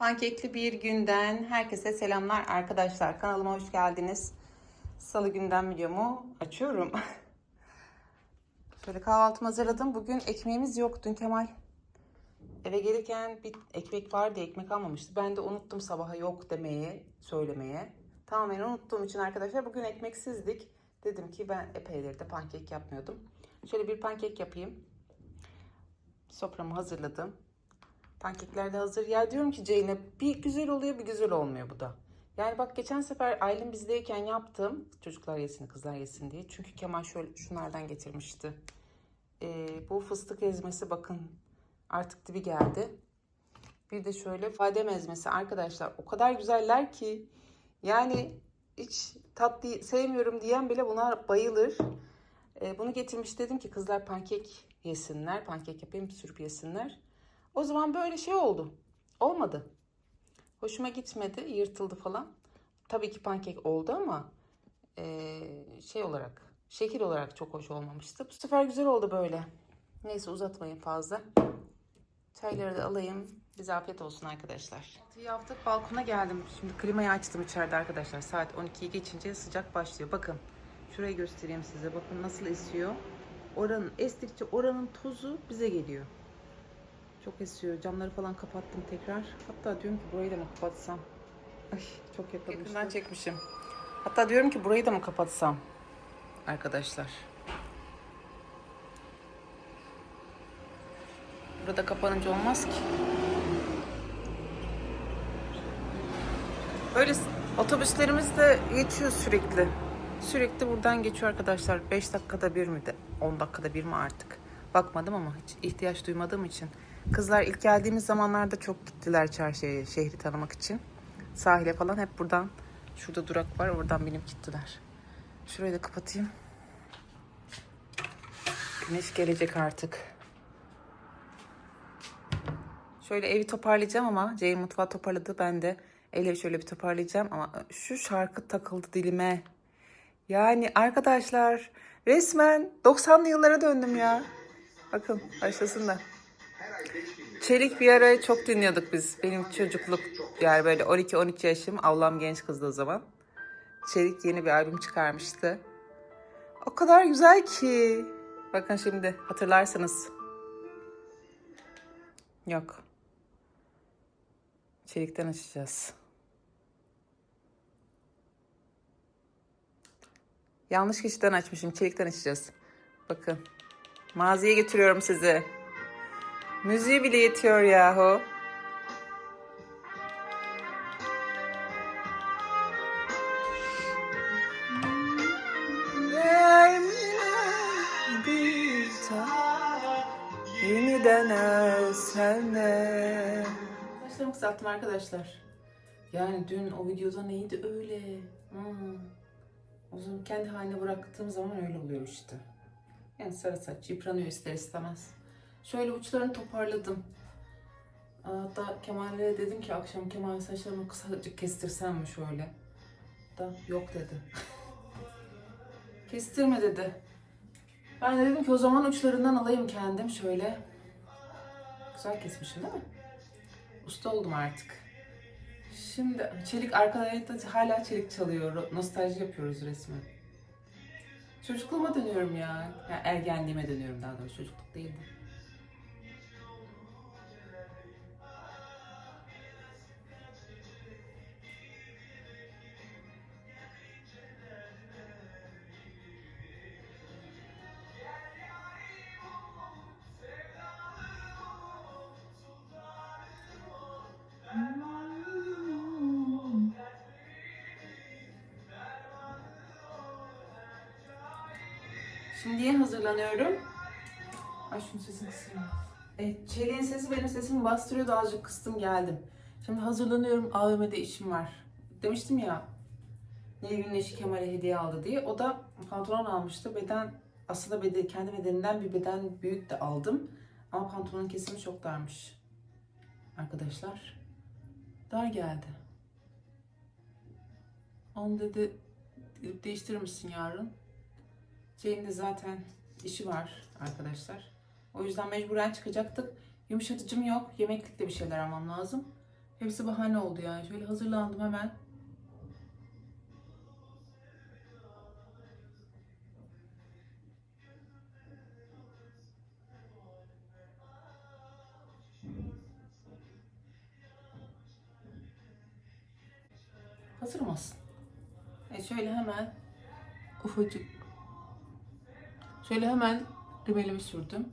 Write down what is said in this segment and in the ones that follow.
Pankekli bir günden herkese selamlar arkadaşlar. Kanalıma hoş geldiniz. Salı günden videomu açıyorum. Şöyle kahvaltımı hazırladım. Bugün ekmeğimiz yok. Dün Kemal eve gelirken bir ekmek var diye ekmek almamıştı. Ben de unuttum sabaha yok demeye, söylemeye. Tamamen unuttuğum için arkadaşlar bugün ekmeksizdik. Dedim ki ben epeyleri de pankek yapmıyordum. Şöyle bir pankek yapayım. Soframı hazırladım. Pankekler de hazır. Ya diyorum ki Zeynep bir güzel oluyor bir güzel olmuyor bu da. Yani bak geçen sefer Aylin bizdeyken yaptım. Çocuklar yesin kızlar yesin diye. Çünkü Kemal şöyle şunlardan getirmişti. Ee, bu fıstık ezmesi bakın artık dibi geldi. Bir de şöyle badem ezmesi arkadaşlar o kadar güzeller ki yani hiç tatlı sevmiyorum diyen bile buna bayılır. Ee, bunu getirmiş dedim ki kızlar pankek yesinler. Pankek yapayım sürüp yesinler. O zaman böyle şey oldu. Olmadı. Hoşuma gitmedi. Yırtıldı falan. Tabii ki pankek oldu ama eee, şey olarak, şekil olarak çok hoş olmamıştı. Bu sefer güzel oldu böyle. Neyse uzatmayın fazla. Çayları da alayım. Bize afiyet olsun arkadaşlar. Yaptık balkona geldim. Şimdi klimayı açtım içeride arkadaşlar. Saat 12'yi geçince sıcak başlıyor. Bakın şurayı göstereyim size. Bakın nasıl esiyor. Oranın estikçe oranın tozu bize geliyor. Çok esiyor. Camları falan kapattım tekrar. Hatta diyorum ki burayı da mı kapatsam? Ay çok yakalamıştım. Yakından çekmişim. Hatta diyorum ki burayı da mı kapatsam? Arkadaşlar. Burada kapanınca olmaz ki. Böyle otobüslerimiz de geçiyor sürekli. Sürekli buradan geçiyor arkadaşlar. 5 dakikada bir mi de 10 dakikada bir mi artık. Bakmadım ama hiç ihtiyaç duymadığım için. Kızlar ilk geldiğimiz zamanlarda çok gittiler çarşıya, şehri tanımak için. Sahile falan hep buradan. Şurada durak var oradan binip gittiler. Şurayı da kapatayım. Güneş gelecek artık. Şöyle evi toparlayacağım ama Ceylin mutfağı toparladı. Ben de evi şöyle bir toparlayacağım ama şu şarkı takıldı dilime. Yani arkadaşlar resmen 90'lı yıllara döndüm ya. Bakın başlasın da. Çelik bir ara çok dinliyorduk biz. Benim çocukluk yani böyle 12-13 yaşım. Avlam genç kızdı o zaman. Çelik yeni bir albüm çıkarmıştı. O kadar güzel ki. Bakın şimdi hatırlarsınız. Yok. Çelikten açacağız. Yanlış kişiden açmışım. Çelikten açacağız. Bakın. Maziye getiriyorum sizi. Müziği bile yetiyor yahu. Yeniden ölsene. Saçlarımı kısalttım arkadaşlar. Yani dün o videoda neydi öyle? Hmm. O zaman kendi haline bıraktığım zaman öyle oluyor işte. Yani sarı saç yıpranıyor ister istemez. Şöyle uçlarını toparladım. Hatta Kemal'e dedim ki akşam Kemal saçlarımı kısacık kestirsem mi şöyle? Da yok dedi. Kestirme dedi. Ben de dedim ki o zaman uçlarından alayım kendim şöyle. Güzel kesmişim değil mi? Usta oldum artık. Şimdi çelik arkalarında hala çelik çalıyor. Nostalji yapıyoruz resmen. Çocukluğuma dönüyorum ya. ya ergenliğime dönüyorum daha doğrusu. Çocukluk değil Şimdiye hazırlanıyorum. Ay şunun sesini kısayım. Evet, Çeliğin sesi benim sesimi bastırıyordu. Azıcık kıstım geldim. Şimdi hazırlanıyorum. AVM'de işim var. Demiştim ya. Nilgün'ün eşi Kemal'e hediye aldı diye. O da pantolon almıştı. Beden aslında beden, kendi bedeninden bir beden büyük de aldım. Ama pantolonun kesimi çok darmış. Arkadaşlar. Dar geldi. Onu dedi değiştirir misin yarın? Şeyin de zaten işi var arkadaşlar. O yüzden mecburen çıkacaktık. Yumuşatıcım yok. Yemeklikte bir şeyler almam lazım. Hepsi bahane oldu yani. Şöyle hazırlandım hemen. Hazır mısın? E şöyle hemen ufacık şöyle hemen rümelimi sürdüm.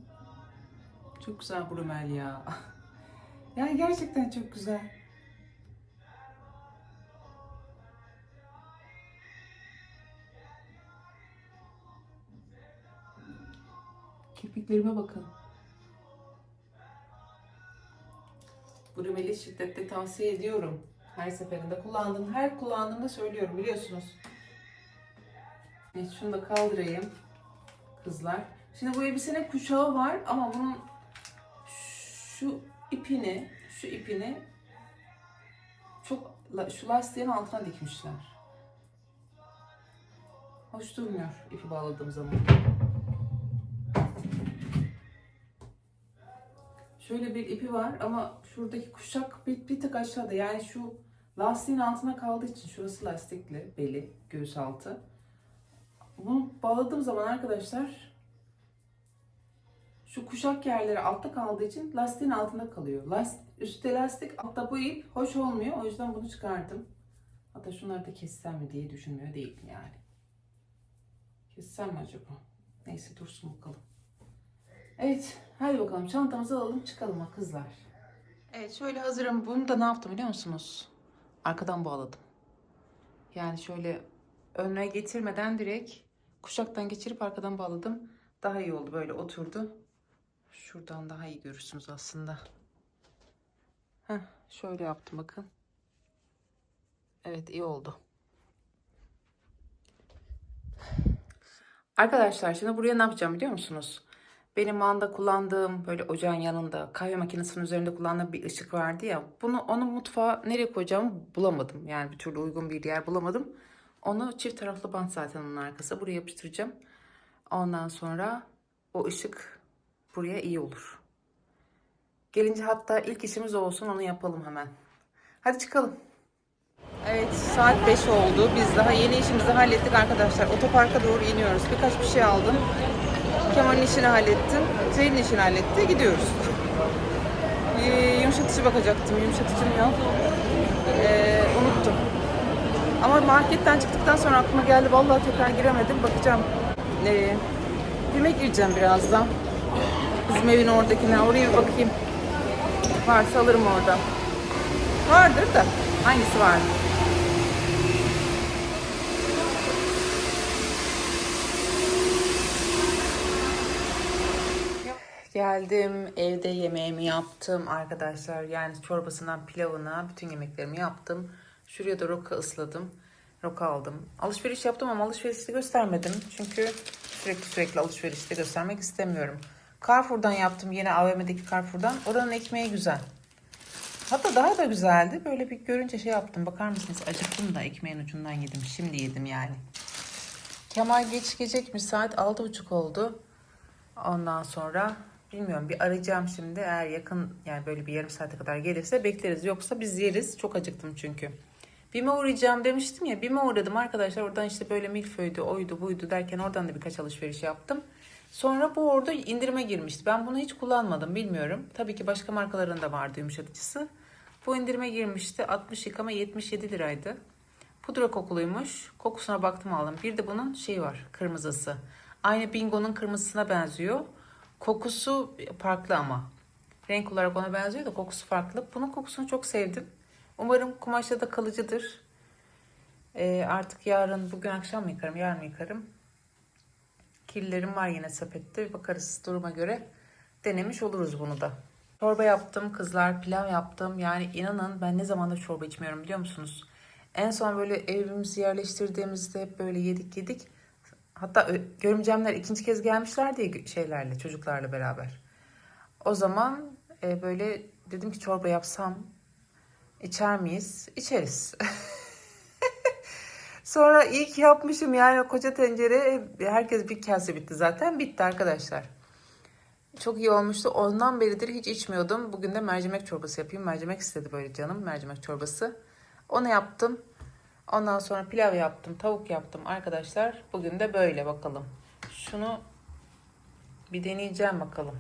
Çok güzel bu rümel ya. Yani gerçekten çok güzel. Kirpiklerime bakın. Bu rümeli şiddetle tavsiye ediyorum. Her seferinde kullandım. Her kullandığımda söylüyorum biliyorsunuz. Evet şunu da kaldırayım. Kızlar. Şimdi bu elbisenin kuşağı var ama bunun şu ipini, şu ipini çok şu lastiğin altına dikmişler. Hoş durmuyor ipi bağladığım zaman. Şöyle bir ipi var ama şuradaki kuşak bir, bir tık aşağıda. Yani şu lastiğin altına kaldığı için şurası lastikli beli, göğüs altı. Bunu bağladığım zaman arkadaşlar şu kuşak yerleri altta kaldığı için lastiğin altında kalıyor. Last, üstte lastik, altta bu ip hoş olmuyor. O yüzden bunu çıkardım. Hatta şunları da kessem mi diye düşünmüyor değilim yani. Kessem mi acaba? Neyse dursun bakalım. Evet, hadi bakalım çantamızı alalım çıkalım ha kızlar. Evet, şöyle hazırım. Bunu da ne yaptım biliyor musunuz? Arkadan bağladım. Yani şöyle önüne getirmeden direkt kuşaktan geçirip arkadan bağladım. Daha iyi oldu böyle oturdu. Şuradan daha iyi görürsünüz aslında. Heh, şöyle yaptım bakın. Evet iyi oldu. Arkadaşlar şimdi buraya ne yapacağım biliyor musunuz? Benim anda kullandığım böyle ocağın yanında kahve makinesinin üzerinde kullandığım bir ışık vardı ya. Bunu onu mutfağa nereye koyacağımı bulamadım. Yani bir türlü uygun bir yer bulamadım. Onu çift taraflı bant zaten onun arkası. Buraya yapıştıracağım. Ondan sonra o ışık buraya iyi olur. Gelince hatta ilk işimiz olsun onu yapalım hemen. Hadi çıkalım. Evet saat 5 oldu. Biz daha yeni işimizi hallettik arkadaşlar. Otoparka doğru iniyoruz. Birkaç bir şey aldım. Kemal'in işini hallettim. Zeyn'in işini halletti. Gidiyoruz. Ee, yumuşatıcı bakacaktım. Yumuşatıcım yok. Ee, unuttum. Ama marketten çıktıktan sonra aklıma geldi. Vallahi tekrar giremedim. Bakacağım. Ee, filme gireceğim birazdan. Bizim evin oradakine. Oraya bir bakayım. Varsa alırım orada. Vardır da. Hangisi var? Geldim evde yemeğimi yaptım arkadaşlar. Yani çorbasından pilavına bütün yemeklerimi yaptım. Şuraya da roka ısladım. Roka aldım. Alışveriş yaptım ama alışverişte göstermedim. Çünkü sürekli sürekli alışverişte göstermek istemiyorum. Carrefour'dan yaptım yine AVM'deki Carrefour'dan. Oranın ekmeği güzel. Hatta daha da güzeldi. Böyle bir görünce şey yaptım. Bakar mısınız? Acıktım da ekmeğin ucundan yedim. Şimdi yedim yani. Kemal geç gelecekmiş. Saat altı buçuk oldu. Ondan sonra bilmiyorum bir arayacağım şimdi. Eğer yakın yani böyle bir yarım saate kadar gelirse bekleriz. Yoksa biz yeriz. Çok acıktım çünkü. Bime uğrayacağım demiştim ya. Bime uğradım arkadaşlar. Oradan işte böyle milföydü, oydu, buydu derken oradan da birkaç alışveriş yaptım. Sonra bu orada indirime girmişti. Ben bunu hiç kullanmadım bilmiyorum. Tabii ki başka markaların da vardı yumuşatıcısı. Bu indirime girmişti. 60 yıkama 77 liraydı. Pudra kokuluymuş. Kokusuna baktım aldım. Bir de bunun şeyi var kırmızısı. Aynı Bingo'nun kırmızısına benziyor. Kokusu farklı ama. Renk olarak ona benziyor da kokusu farklı. Bunun kokusunu çok sevdim. Umarım kumaşta da kalıcıdır. Ee, artık yarın, bugün akşam mı yıkarım, yarın mı yıkarım? Kirlerim var yine sepette. Bakarız duruma göre. Denemiş oluruz bunu da. Çorba yaptım kızlar, pilav yaptım. Yani inanın ben ne zamandır çorba içmiyorum biliyor musunuz? En son böyle evimizi yerleştirdiğimizde hep böyle yedik yedik. Hatta görümcemler ikinci kez gelmişler diye şeylerle, çocuklarla beraber. O zaman e, böyle dedim ki çorba yapsam içer miyiz? İçeriz. Sonra ki yapmışım yani koca tencere herkes bir kase bitti zaten bitti arkadaşlar. Çok iyi olmuştu. Ondan beridir hiç içmiyordum. Bugün de mercimek çorbası yapayım. Mercimek istedi böyle canım. Mercimek çorbası. Onu yaptım. Ondan sonra pilav yaptım. Tavuk yaptım arkadaşlar. Bugün de böyle bakalım. Şunu bir deneyeceğim bakalım.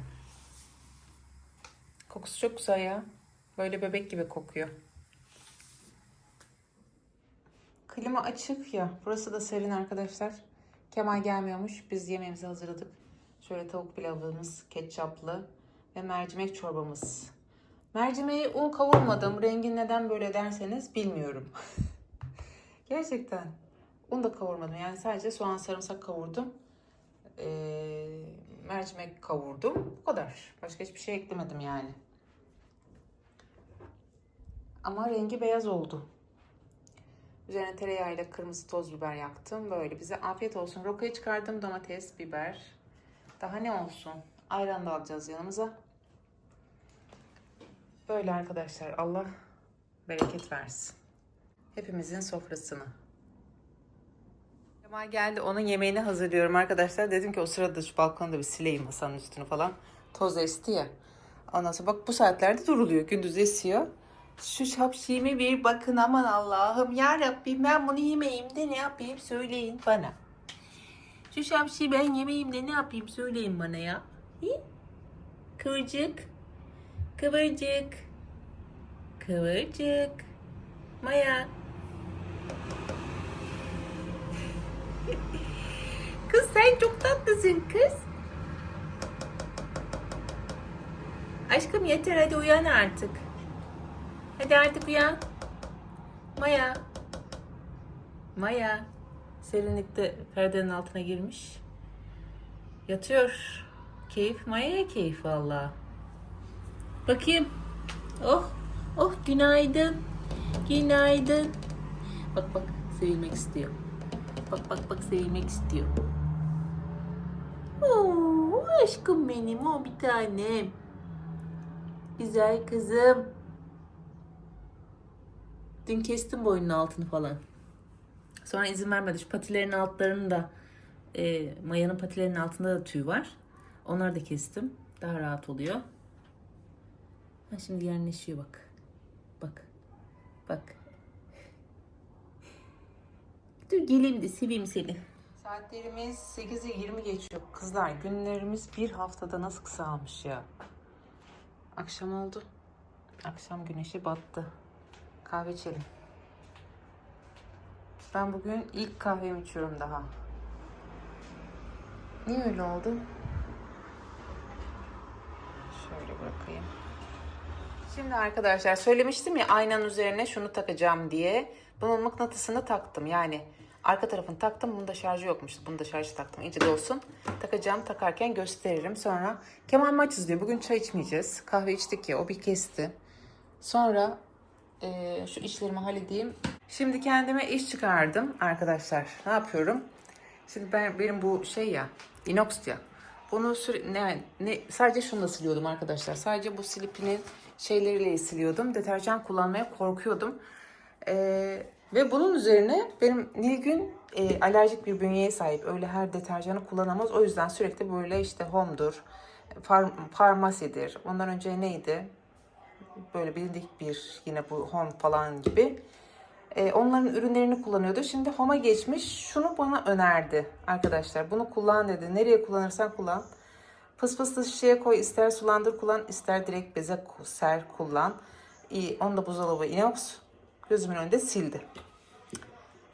Kokusu çok güzel ya. Böyle bebek gibi kokuyor. Klima açık ya. Burası da serin arkadaşlar. Kemal gelmiyormuş. Biz yemeğimizi hazırladık. Şöyle tavuk pilavımız, ketçaplı ve mercimek çorbamız. Mercimeği un kavurmadım. Rengi neden böyle derseniz bilmiyorum. Gerçekten. Un da kavurmadım. Yani sadece soğan sarımsak kavurdum. Ee, mercimek kavurdum. Bu kadar. Başka hiçbir şey eklemedim yani. Ama rengi beyaz oldu. Üzerine tereyağıyla kırmızı toz biber yaktım. Böyle bize afiyet olsun. Rokayı çıkardım. Domates, biber. Daha ne olsun? Ayran da alacağız yanımıza. Böyle arkadaşlar. Allah bereket versin. Hepimizin sofrasını. Kemal geldi. Onun yemeğini hazırlıyorum arkadaşlar. Dedim ki o sırada şu balkonu da bir sileyim masanın üstünü falan. Toz esti ya. Ondan sonra bak bu saatlerde duruluyor. Gündüz esiyor. Şu şapşime bir bakın aman Allah'ım ya Rabbim ben bunu yemeyeyim de ne yapayım söyleyin bana. Şu şapşi ben yemeyeyim de ne yapayım söyleyin bana ya. Hi? Kıvırcık. Kıvırcık. Kıvırcık. Maya. kız sen çok tatlısın kız. Aşkım yeter hadi uyan artık. Hadi artık uyan. Maya. Maya. Serinlikte perdenin altına girmiş. Yatıyor. Keyif Maya'ya keyif valla. Bakayım. Oh. Oh günaydın. Günaydın. Bak bak sevilmek istiyor. Bak bak bak sevilmek istiyor. Oo, aşkım benim o bir tanem. Güzel kızım. Dün kestim boynun altını falan. Sonra izin vermedi. Şu patilerin altlarını da e, Maya'nın patilerinin altında da tüy var. Onları da kestim. Daha rahat oluyor. Ha şimdi yerleşiyor bak. Bak. Bak. Dur geleyim de seveyim seni. Saatlerimiz 8'e 20 geçiyor. Kızlar günlerimiz bir haftada nasıl kısalmış ya. Akşam oldu. Akşam güneşi battı. Kahve içelim. Ben bugün ilk kahvemi içiyorum daha. Niye öyle oldu? Şöyle bırakayım. Şimdi arkadaşlar söylemiştim ya aynanın üzerine şunu takacağım diye. Bunun mıknatısını taktım. Yani arka tarafını taktım. Bunda şarjı yokmuş. Bunu da şarjı taktım. İyice de olsun. Takacağım. Takarken gösteririm. Sonra Kemal maç izliyor. Bugün çay içmeyeceğiz. Kahve içtik ya. O bir kesti. Sonra e, şu işlerimi halledeyim. Şimdi kendime iş çıkardım arkadaşlar. Ne yapıyorum? Şimdi ben benim bu şey ya, inox ya. Bunu süre, ne, ne sadece şunla siliyordum arkadaşlar. Sadece bu silipinin şeyleriyle siliyordum. Deterjan kullanmaya korkuyordum. Ee, ve bunun üzerine benim Nilgün e, alerjik bir bünyeye sahip. Öyle her deterjanı kullanamaz. O yüzden sürekli böyle işte Home'dur, far, farmasidir. Ondan önce neydi? Böyle bilindik bir yine bu Home falan gibi. Ee, onların ürünlerini kullanıyordu. Şimdi Home'a geçmiş. Şunu bana önerdi arkadaşlar. Bunu kullan dedi. Nereye kullanırsan kullan. Fıs fıslı şişeye koy. ister sulandır kullan. ister direkt beze ser kullan. İyi. Onu da buzdolabı inox. Gözümün önünde sildi.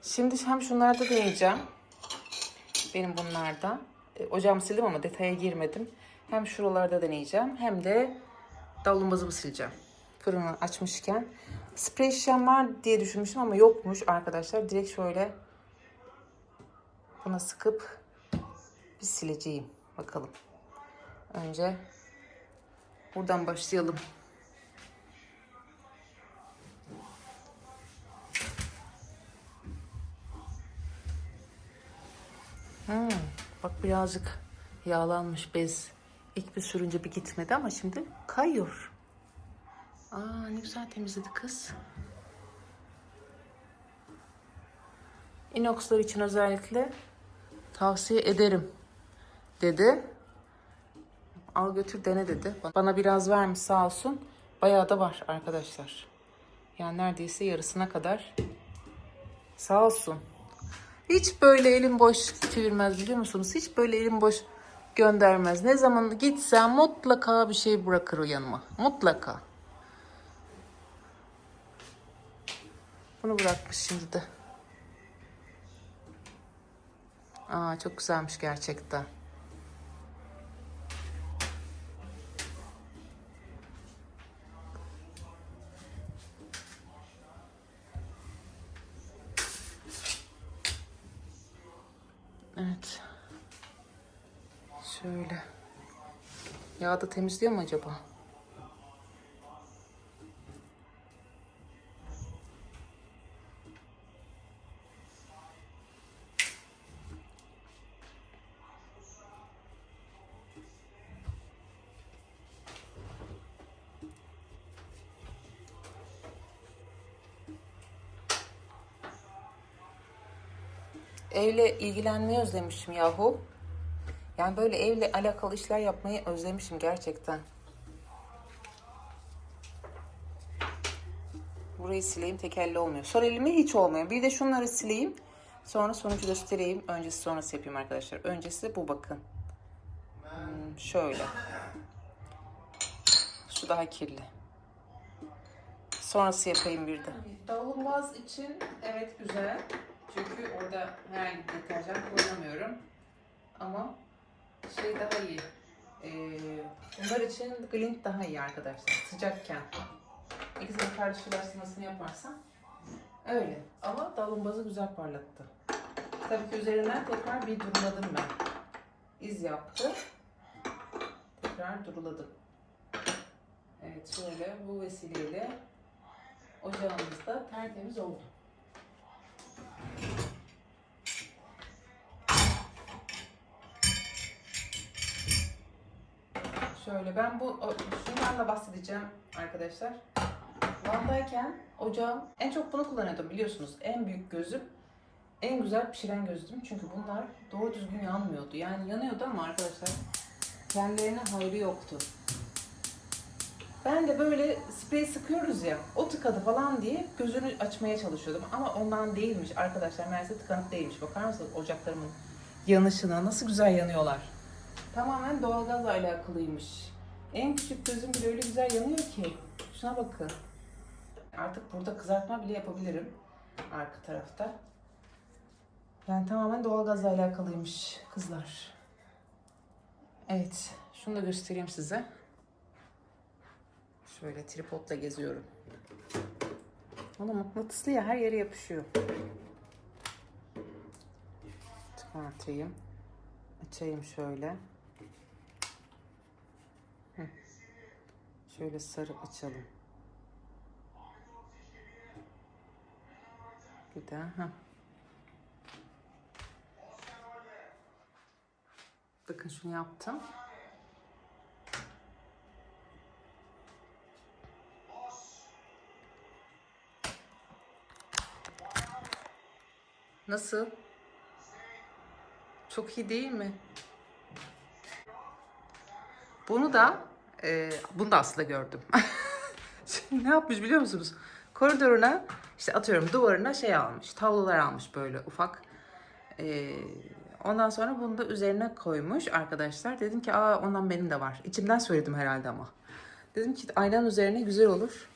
Şimdi hem şunlarda deneyeceğim. Benim bunlarda. E, ocağımı sildim ama detaya girmedim. Hem şuralarda deneyeceğim. Hem de davlumbazımı sileceğim. Fırını açmışken. Sprey şişem var diye düşünmüştüm ama yokmuş arkadaşlar. Direkt şöyle buna sıkıp bir sileceğim. Bakalım. Önce buradan başlayalım. Hmm, bak birazcık yağlanmış bez. İlk bir sürünce bir gitmedi ama şimdi kayıyor. Aa ne güzel temizledi kız. Inoxlar için özellikle tavsiye ederim dedi. al götür dene dedi. Bana biraz vermiş sağ olsun. Bayağı da var arkadaşlar. Yani neredeyse yarısına kadar. Sağ olsun. Hiç böyle elim boş çevirmez biliyor musunuz? Hiç böyle elim boş göndermez. Ne zaman gitsem mutlaka bir şey bırakır o yanıma. Mutlaka. Bunu bırakmış şimdi de. Aa çok güzelmiş gerçekten. Evet. Şöyle. Yağ da temizliyor mu acaba? Evle ilgilenmeyi özlemişim yahu. Yani böyle evle alakalı işler yapmayı özlemişim gerçekten. Burayı sileyim tekelli olmuyor. Sol elimi hiç olmuyor. Bir de şunları sileyim. Sonra sonucu göstereyim. Öncesi sonrası yapayım arkadaşlar. Öncesi bu bakın. Hmm, şöyle. Şu daha kirli. Sonrası yapayım bir de. Davlumbaz için evet güzel. Çünkü orada herhangi bir deterjan kullanamıyorum. Ama şey daha iyi. Ee, için Glint daha iyi arkadaşlar. Sıcakken. İkisinin karşılaştırmasını yaparsam öyle. Ama davlumbazı güzel parlattı. Tabii ki üzerinden tekrar bir duruladım ben. İz yaptı. Tekrar duruladım. Evet şöyle bu vesileyle ocağımız da tertemiz oldu. Şöyle ben bu şundan da bahsedeceğim arkadaşlar. Van'dayken ocağım en çok bunu kullanıyordum biliyorsunuz. En büyük gözüm en güzel pişiren gözüm. Çünkü bunlar doğru düzgün yanmıyordu. Yani yanıyordu ama arkadaşlar kendilerine hayrı yoktu. Ben de böyle sprey sıkıyoruz ya, o tıkadı falan diye gözünü açmaya çalışıyordum. Ama ondan değilmiş arkadaşlar, meğerse tıkanık değilmiş. Bakar mısınız ocaklarımın yanışına, nasıl güzel yanıyorlar. Tamamen doğalgazla alakalıymış. En küçük gözüm bile öyle güzel yanıyor ki. Şuna bakın. Artık burada kızartma bile yapabilirim. Arka tarafta. Yani tamamen doğalgazla alakalıymış kızlar. Evet, şunu da göstereyim size. Şöyle tripodla geziyorum. Ona mıknatıslı ya her yere yapışıyor. Çıkartayım. Açayım şöyle. Şöyle sarı açalım. Bir daha. Heh. Bakın şunu yaptım. Nasıl? Çok iyi değil mi? Bunu da e, bunu da aslında gördüm. Şimdi ne yapmış biliyor musunuz? Koridoruna işte atıyorum duvarına şey almış. Tablolar almış böyle ufak. E, ondan sonra bunu da üzerine koymuş arkadaşlar. Dedim ki aa ondan benim de var. İçimden söyledim herhalde ama. Dedim ki aynanın üzerine güzel olur.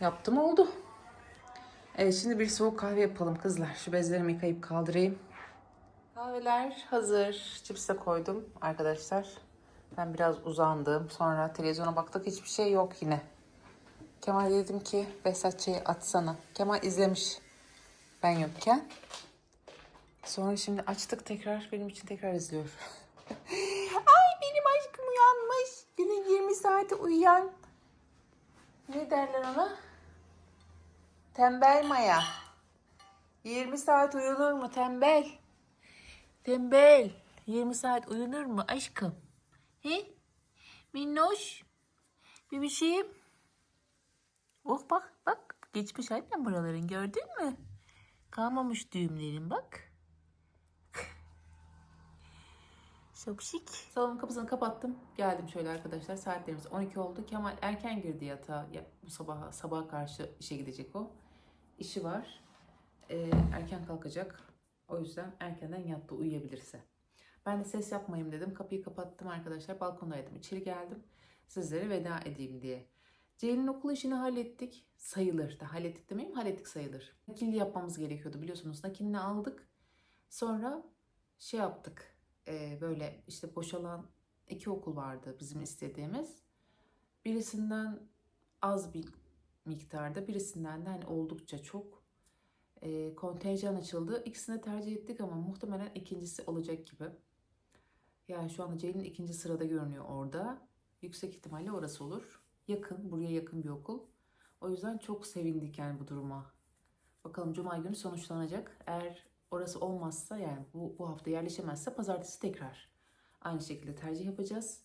Yaptım oldu. Evet şimdi bir soğuk kahve yapalım kızlar. Şu bezlerimi yıkayıp kaldırayım. Kahveler hazır. Cips de koydum arkadaşlar. Ben biraz uzandım. Sonra televizyona baktık hiçbir şey yok yine. Kemal dedim ki Behzatçı'yı atsana. Kemal izlemiş ben yokken. Sonra şimdi açtık tekrar benim için tekrar izliyor. Ay benim aşkım uyanmış. Günün 20 saati uyuyan. Ne derler ona? Tembel Maya. 20 saat uyunur mu tembel? Tembel. 20 saat uyunur mu aşkım? He? Minnoş. Bebişim. Oh bak bak. Geçmiş annem buraların gördün mü? Kalmamış düğümlerin bak. Çok şık. Salonun kapısını kapattım. Geldim şöyle arkadaşlar. Saatlerimiz 12 oldu. Kemal erken girdi yatağa. Ya, bu sabah sabaha karşı işe gidecek o. İşi var. Ee, erken kalkacak. O yüzden erkenden yattı uyuyabilirse. Ben de ses yapmayayım dedim. Kapıyı kapattım arkadaşlar. Balkondaydım. İçeri geldim. Sizlere veda edeyim diye. Ceylin'in okul işini hallettik. Sayılır da. Hallettik demeyeyim. Hallettik sayılır. Nakilli yapmamız gerekiyordu biliyorsunuz. Nakilini aldık. Sonra şey yaptık. Ee, böyle işte boşalan iki okul vardı bizim istediğimiz. Birisinden az bir miktarda, birisinden de hani oldukça çok e, kontenjan açıldı. İkisini tercih ettik ama muhtemelen ikincisi olacak gibi. Yani şu anda Ceylin ikinci sırada görünüyor orada. Yüksek ihtimalle orası olur. Yakın, buraya yakın bir okul. O yüzden çok sevindik yani bu duruma. Bakalım Cuma günü sonuçlanacak. Eğer orası olmazsa yani bu, bu hafta yerleşemezse pazartesi tekrar aynı şekilde tercih yapacağız.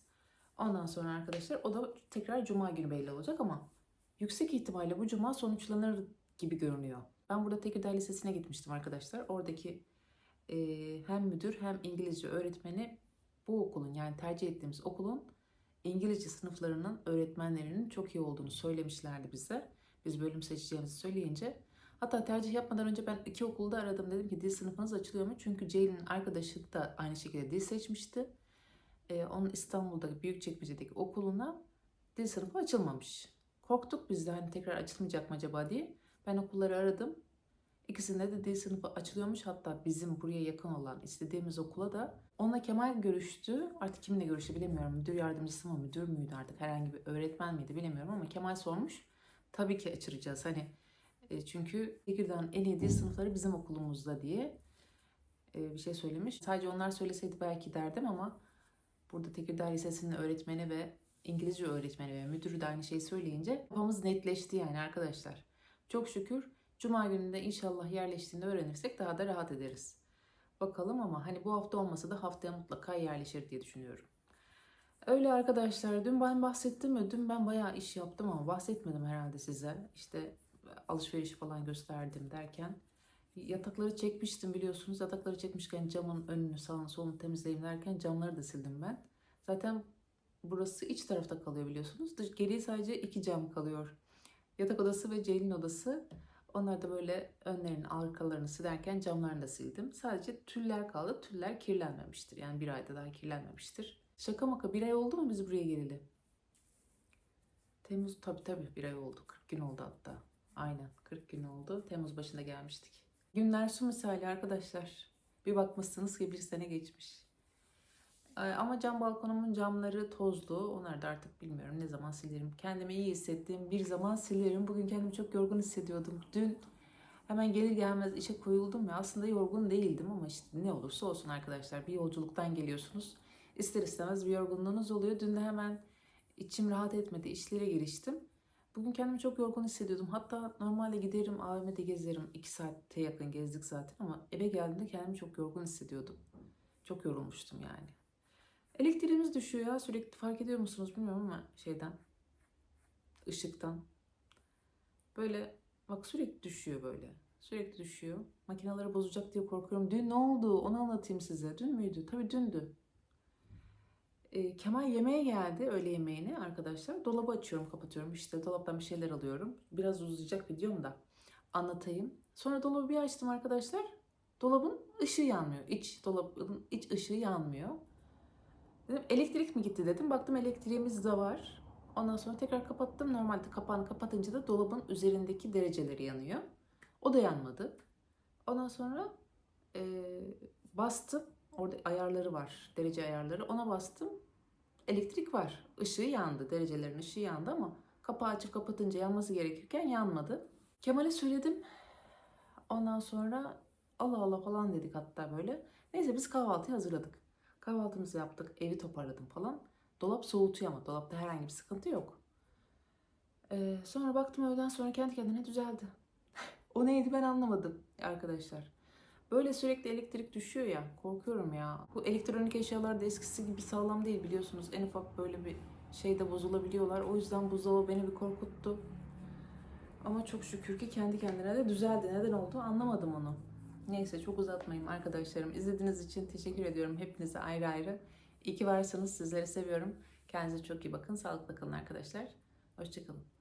Ondan sonra arkadaşlar o da tekrar Cuma günü belli olacak ama yüksek ihtimalle bu Cuma sonuçlanır gibi görünüyor. Ben burada Tekirdağ Lisesi'ne gitmiştim arkadaşlar. Oradaki e, hem müdür hem İngilizce öğretmeni bu okulun yani tercih ettiğimiz okulun İngilizce sınıflarının öğretmenlerinin çok iyi olduğunu söylemişlerdi bize. Biz bölüm seçeceğimizi söyleyince. Hatta tercih yapmadan önce ben iki okulda aradım. Dedim ki dil sınıfınız açılıyor mu? Çünkü Ceylin'in arkadaşı da aynı şekilde dil seçmişti. Ee, onun İstanbul'daki Büyükçekmece'deki okuluna dil sınıfı açılmamış. Korktuk biz de hani tekrar açılmayacak mı acaba diye. Ben okulları aradım. İkisinde de dil sınıfı açılıyormuş. Hatta bizim buraya yakın olan istediğimiz okula da onunla Kemal görüştü. Artık kiminle görüştü bilemiyorum. Müdür yardımcısı mı, müdür müydü artık herhangi bir öğretmen miydi bilemiyorum ama Kemal sormuş. Tabii ki açıracağız. Hani e, çünkü Tekirdağ'ın en iyi dil sınıfları bizim okulumuzda diye e, bir şey söylemiş. Sadece onlar söyleseydi belki derdim ama burada Tekirdağ Lisesi'nin öğretmeni ve İngilizce öğretmeni ve müdürü de aynı şeyi söyleyince kafamız netleşti yani arkadaşlar. Çok şükür Cuma gününde inşallah yerleştiğinde öğrenirsek daha da rahat ederiz. Bakalım ama hani bu hafta olmasa da haftaya mutlaka yerleşir diye düşünüyorum. Öyle arkadaşlar dün ben bahsettim mi? Dün ben bayağı iş yaptım ama bahsetmedim herhalde size. İşte alışveriş falan gösterdim derken yatakları çekmiştim biliyorsunuz. Yatakları çekmişken camın önünü sağını solunu temizleyeyim derken camları da sildim ben. Zaten burası iç tarafta kalıyor biliyorsunuz. Geriye sadece iki cam kalıyor. Yatak odası ve Ceylin odası. Onlar da böyle önlerini, arkalarını silerken camlarını da sildim. Sadece tüller kaldı. Tüller kirlenmemiştir. Yani bir ayda daha kirlenmemiştir. Şaka maka bir ay oldu mu biz buraya geleli? Temmuz tabii tabii bir ay oldu. 40 gün oldu hatta. Aynen 40 gün oldu. Temmuz başında gelmiştik. Günler su misali arkadaşlar. Bir bakmışsınız ki bir sene geçmiş. Ee, Ama cam balkonumun camları tozlu. Onları da artık bilmiyorum ne zaman silerim. Kendimi iyi hissettiğim bir zaman silerim. Bugün kendimi çok yorgun hissediyordum. Dün hemen gelir gelmez işe koyuldum ya. Aslında yorgun değildim ama işte ne olursa olsun arkadaşlar. Bir yolculuktan geliyorsunuz. İster istemez bir yorgunluğunuz oluyor. Dün de hemen içim rahat etmedi. İşlere giriştim. Bugün kendimi çok yorgun hissediyordum. Hatta normalde giderim AVM'de gezerim. 2 saate yakın gezdik zaten ama eve geldiğimde kendimi çok yorgun hissediyordum. Çok yorulmuştum yani. Elektriğimiz düşüyor ya sürekli fark ediyor musunuz bilmiyorum ama şeyden ışıktan. Böyle bak sürekli düşüyor böyle sürekli düşüyor. Makineleri bozacak diye korkuyorum. Dün ne oldu? Onu anlatayım size. Dün müydü? Tabii dündü. E, Kemal yemeğe geldi öğle yemeğini arkadaşlar. Dolabı açıyorum kapatıyorum. İşte dolaptan bir şeyler alıyorum. Biraz uzayacak videom da anlatayım. Sonra dolabı bir açtım arkadaşlar. Dolabın ışığı yanmıyor. İç dolabın iç ışığı yanmıyor Dedim elektrik mi gitti dedim. Baktım elektriğimiz de var. Ondan sonra tekrar kapattım. Normalde kapağını kapatınca da dolabın üzerindeki dereceleri yanıyor. O da yanmadı. Ondan sonra e, bastım. Orada ayarları var. Derece ayarları. Ona bastım. Elektrik var. Işığı yandı. Derecelerin ışığı yandı ama kapağı açıp kapatınca yanması gerekirken yanmadı. Kemal'e söyledim. Ondan sonra Allah Allah falan dedik hatta böyle. Neyse biz kahvaltıyı hazırladık. Kahvaltımızı yaptık, evi toparladım falan. Dolap soğutuyor ama dolapta herhangi bir sıkıntı yok. Ee, sonra baktım öğleden sonra kendi kendine düzeldi. o neydi ben anlamadım arkadaşlar. Böyle sürekli elektrik düşüyor ya korkuyorum ya. Bu elektronik eşyalar da eskisi gibi sağlam değil biliyorsunuz. En ufak böyle bir şeyde bozulabiliyorlar. O yüzden buzdolabı beni bir korkuttu. Ama çok şükür ki kendi kendine de düzeldi. Neden oldu anlamadım onu. Neyse çok uzatmayayım arkadaşlarım. İzlediğiniz için teşekkür ediyorum hepinize ayrı ayrı. İyi ki varsınız. Sizleri seviyorum. Kendinize çok iyi bakın. Sağlıkla kalın arkadaşlar. Hoşçakalın.